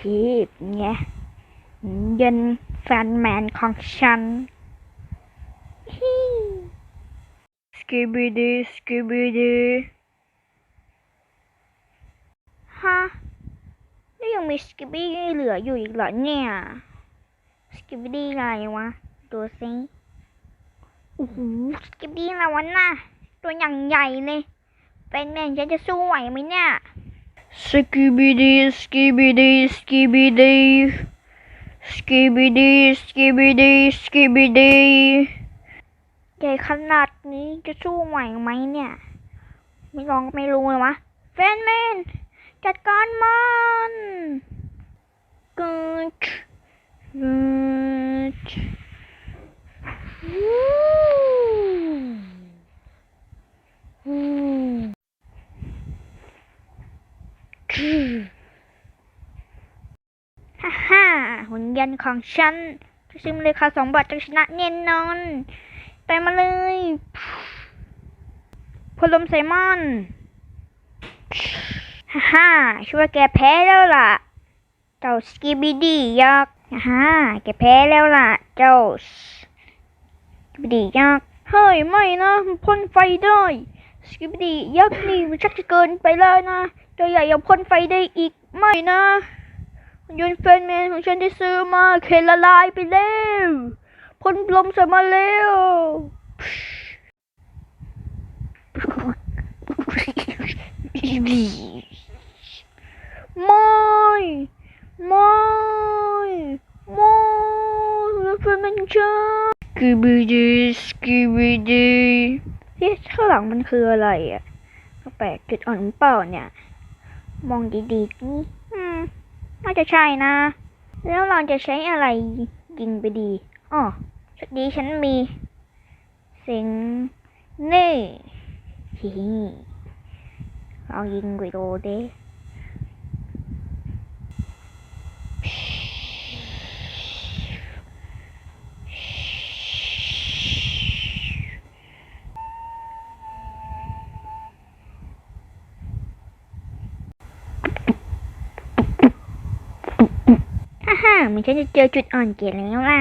ฮีบไงเย็นแฟนแมนของฉันฮีสกิบิดีสกิบิดีฮะนี่ยังมีสกิบิดี้เหลืออยู่อีกเหรอเนี่ยสกิบิดี้อะไรวะ ดูสิโอ้โหสกิบิดี้อะไรวะน่ะตัวอย่างใหญ่เลย เป็นแมนฉันจะสู้ไหวไหมเนี่ย Skibidi, skibidi, skibidi. Skibidi, skibidi, skibidi. ใหญ่ขนาดนี้จะสู้ไหวไหมเนี่ย ไม่ลองก็ไม่รู้เลยวะแฟนแมนจัดการมันกึดกึด ฮ่าฮ่าหุ่นยนต์ของฉันจะซิมเลยค่ะสองบาทจะชนะแน่นอนแต่มาเลยพลมไซมอนฮ่าฮ่าช่วยแกแพ้แล้วล่ะ เจ้าสกิบิดี้ยักษ์ฮ่าฮ่าแกแพ้แล้วล่ะ เจ้าสกิบิดี้ยักษ์เฮ้ย ไม่นะพ่นไฟได้ สกิบดียักษ์นี่มันชักจะเกินไปแล้วนะเจ้าใหญ่ยังพ่นไฟได้อีกไม่นะยนต์แฟนแมนของฉันที่ซื้อมาเคละลายไปแล้วพ่นลมใส่มาแล้วไม่ไม่ไม่แฟนแมนฉันสกิบดีสกิบดี ที่ข้างหลังมันคืออะไรอะแปลกจุดอ่อนเปล่าเนี่ย มองดีๆนี่อืมน่าจะใช่นะ แล้วเราจะใช้อะไรยิงไปดีอ๋อชุดนี้ฉันมีเสียงนี่ฮิฮิลองยิงไปดูดิ มือนฉันจะเจอจุดอ่อนเกลียดแล้วล่ะ